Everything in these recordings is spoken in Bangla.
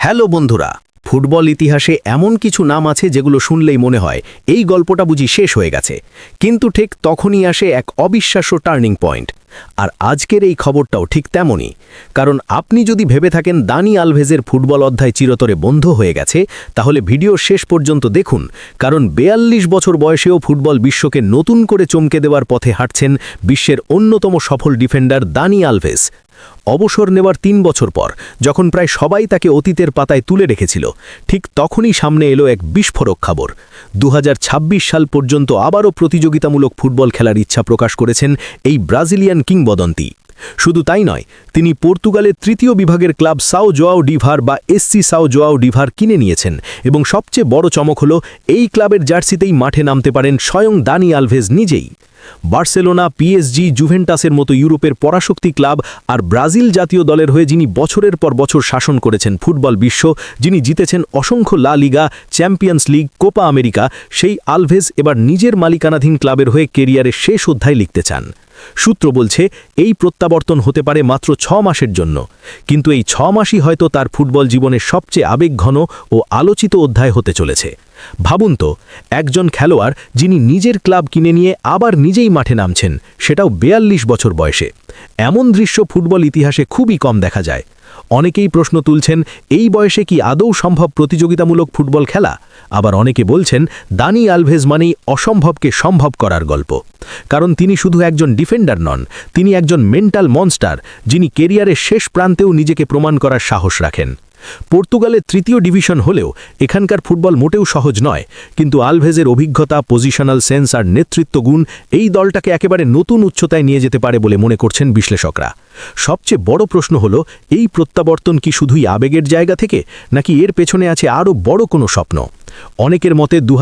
হ্যালো বন্ধুরা, ফুটবল ইতিহাসে এমন কিছু নাম আছে যেগুলো শুনলেই মনে হয় এই গল্পটা বুঝি শেষ হয়ে গেছে, কিন্তু ঠিক তখনই আসে এক অবিশ্বাস্য টার্নিং পয়েন্ট। আর আজকের এই খবরটাও ঠিক তেমনই, কারণ আপনি যদি ভেবে থাকেন দানি আলভেজের ফুটবল অধ্যায় চিরতরে বন্ধ হয়ে গেছে, তাহলে ভিডিও শেষ পর্যন্ত দেখুন, কারণ বেয়াল্লিশ বছর বয়সেও ফুটবল বিশ্বকে নতুন করে চমকে দেওয়ার পথে হাঁটছেন বিশ্বের অন্যতম সফল ডিফেন্ডার দানি আলভেজ। অবসর নেওয়ার তিন বছর পর, যখন প্রায় সবাই তাকে অতীতের পাতায় তুলে রেখেছিল, ঠিক তখনই সামনে এলো এক বিস্ফোরক খবর। দু হাজার ছাব্বিশ সাল পর্যন্ত আবারও প্রতিযোগিতামূলক ফুটবল খেলার ইচ্ছা প্রকাশ করেছেন এই ব্রাজিলিয়ান কিংবদন্তি। শুধু তাই নয়, তিনি পর্তুগালের তৃতীয় বিভাগের ক্লাব সাও জোয়াও ডিভার বা এসসি সাও জোয়াও ডিভার কিনে নিয়েছেন এবং সবচেয়ে বড় চমক হল, এই ক্লাবের জার্সিতেই মাঠে নামতে পারেন স্বয়ং দানি আলভেজ নিজেই। বার্সেলোনা পিএসজি জুভেন্টাসের মতো ইউরোপের পরাশক্তি ক্লাব আর ব্রাজিল জাতীয় দলের হয়ে যিনি বছরের পর বছর শাসন করেছেন ফুটবল বিশ্ব, যিনি জিতেছেন অসংখ্য La Liga, Champions League, Copa America, সেই আলভেজ এবার নিজের মালিকানাধীন ক্লাবের হয়ে কেরিয়ারের শেষ অধ্যায় লিখতে চান। সূত্র বলছে, এই প্রত্যাবর্তন হতে পারে মাত্র ছ মাসের জন্য। কিন্তু এই ছ মাসই হয়তো তার ফুটবল জীবনের সবচেয়ে আবেগঘন ও আলোচিত অধ্যায় হতে চলেছে। ভাবুন তো, একজন খেলোয়াড় যিনি নিজের ক্লাব কিনে নিয়ে আবার নিজেই মাঠে নামছেন, সেটাও বেয়াল্লিশ বছর বয়সে। এমন দৃশ্য ফুটবল ইতিহাসে খুবই কম দেখা যায়। অনেকেই প্রশ্ন তুলছেন, এই বয়সে কি আদৌ সম্ভব প্রতিযোগিতামূলক ফুটবল খেলা? আবার অনেকে বলছেন, দানি আলভেজ মানেই অসম্ভবকে সম্ভব করার গল্প। কারণ তিনি শুধু একজন ডিফেন্ডার নন, তিনি একজন মেন্টাল মনস্টার, যিনি কেরিয়ারের শেষ প্রান্তেও নিজেকে প্রমাণ করার সাহস রাখেন। পর্তুগালের তৃতীয় ডিভিশন হলেও এখানকার ফুটবল মোটেও সহজ নয়, কিন্তু আলভেজের অভিজ্ঞতা, পজিশনাল সেন্স আর নেতৃত্বগুণ এই দলটাকে একেবারে নতুন উচ্চতায় নিয়ে যেতে পারে বলে মনে করছেন বিশ্লেষকরা। সবচেয়ে বড় প্রশ্ন হল, এই প্রত্যাবর্তন কি শুধুই আবেগের জায়গা থেকে, নাকি এর পেছনে আছে আরও বড় কোনো স্বপ্ন? অনেকের মতে দু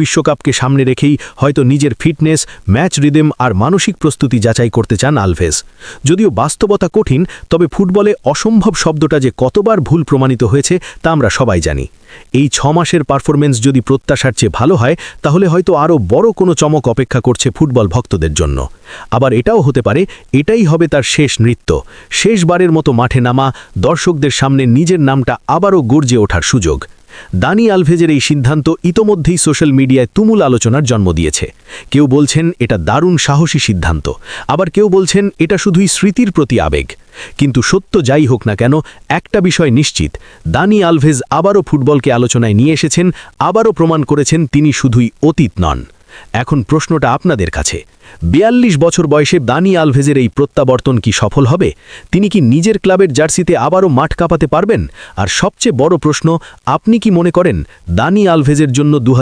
বিশ্বকাপকে সামনে রেখেই হয়তো নিজের ফিটনেস, ম্যাচ রিদেম আর মানসিক প্রস্তুতি যাচাই করতে চান আলভেজ যদিও বাস্তবতা কঠিন, তবে ফুটবলে অসম্ভব শব্দটা যে কতবার ভুল প্রমাণিত হয়েছে তা আমরা সবাই জানি। এই ছ মাসের পারফরমেন্স যদি প্রত্যাশার চেয়ে ভালো হয়, তাহলে হয়তো আরও বড় কোনো চমক অপেক্ষা করছে ফুটবল ভক্তদের জন্য। আবার এটাও হতে পারে, এটাই হবে তার শেষ নৃত্য। শেষবারের মতো মাঠে নামা, দর্শকদের সামনে নিজের নামটা আবারও গর্জে ওঠার সুযোগ। দানি আলভেজের এই সিদ্ধান্ত ইতোমধ্যেই সোশ্যাল মিডিয়ায় তুমুল আলোচনার জন্ম দিয়েছে। কেউ বলছেন এটা দারুণ সাহসী সিদ্ধান্ত, আবার কেউ বলছেন এটা শুধুই স্মৃতির প্রতি আবেগ। কিন্তু সত্য যাই হোক না কেন, একটা বিষয় নিশ্চিত, দানি আলভেজ আবারও ফুটবলকে আলোচনায় নিয়ে এসেছেন, আবারও প্রমাণ করেছেন তিনি শুধুই অতীত নন। এখন প্রশ্নটা আপনাদের কাছে। বিয়াল্লিশ বছর বয়সে দানি আলভেজের এই প্রত্যাবর্তন কি সফল হবে? তিনি কি নিজের ক্লাবের জার্সিতে আবারও মাঠ কাঁপাতে পারবেন? আর সবচেয়ে বড় প্রশ্ন, আপনি কি মনে করেন দানি আলভেজের জন্য দু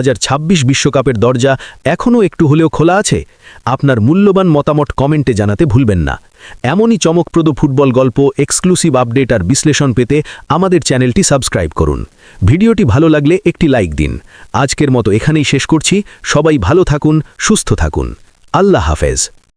বিশ্বকাপের দরজা এখনও একটু হলেও খোলা আছে? আপনার মূল্যবান মতামত কমেন্টে জানাতে ভুলবেন না। এমনই চমকপ্রদ ফুটবল গল্প এক্সক্লুসিভ আপডেট আর বিশ্লেষণ পেতে আমাদের চ্যানেলটি সাবস্ক্রাইব করুন। ভিডিওটি ভালো লাগলে একটি লাইক দিন। আজকের মতো এখানেই শেষ করছি। সবাই ভালো থাকুন, সুস্থ থাকুন। আল্লাহ হাফেজ।